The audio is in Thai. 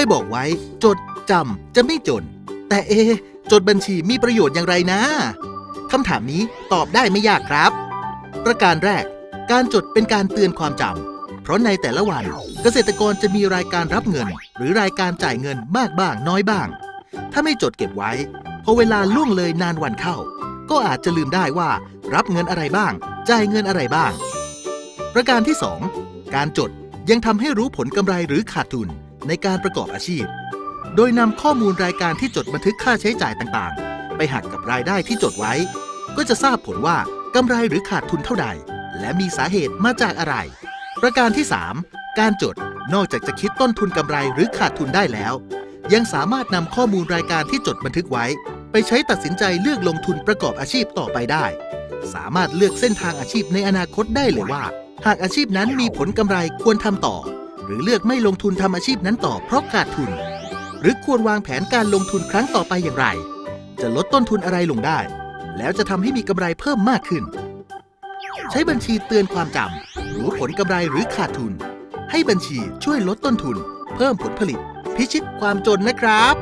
ยบอกไว้ จดจำจะไม่จน แต่เอ จดบัญชีมีประโยชน์อย่างไรนะคำถามนี้ตอบได้ไม่ยากครับ ประการแรก การจดเป็นการเตือนความจำเพราะในแต่ละวัน เกษตรกรจะมีรายการรับเงิน หรือรายการจ่ายเงินมากบ้างน้อยบ้าง ถ้าไม่จดเก็บไว้พอเวลาล่วงเลยนานวันเข้า ก็อาจจะลืมได้ว่า รับเงินอะไรบ้าง จ่ายเงินอะไรบ้าง ประการที่ 2 การจดยังทำให้รู้ผลกำไรหรือขาดทุน ในการประกอบอาชีพ โดยนำข้อมูลรายการที่จดบันทึกค่าใช้จ่ายต่างๆ ไปหักกับรายได้ที่จดไว้ ก็จะทราบผลว่ากำไรหรือขาดทุนเท่าใด และมีสาเหตุมาจากอะไร ประการที่ 3 การจดนอกจากจะคิดต้นทุนกำไรหรือขาดทุนได้แล้ว ยังสามารถนำข้อมูลรายการที่จดบันทึกไว้ ไปใช้ตัดสินใจเลือกลงทุนประกอบอาชีพต่อไปได้ สามารถเลือกเส้นทางอาชีพในอนาคตได้เลยว่า หากอาชีพนั้นมีผลกำไรควรทำต่อ หรือเลือกไม่ลงทุนทำอาชีพนั้นต่อเพราะขาดทุน หรือควรวางแผนการลงทุนครั้งต่อไปอย่างไร จะลดต้นทุนอะไรลงได้ แล้วจะทำให้มีกำไรเพิ่มมากขึ้น ใช้บัญชีเตือนความจำรู้ผลกำไรหรือขาดทุน ให้บัญชีช่วยลดต้นทุน เพิ่มผลผลิต พิชิตความจนนะครับ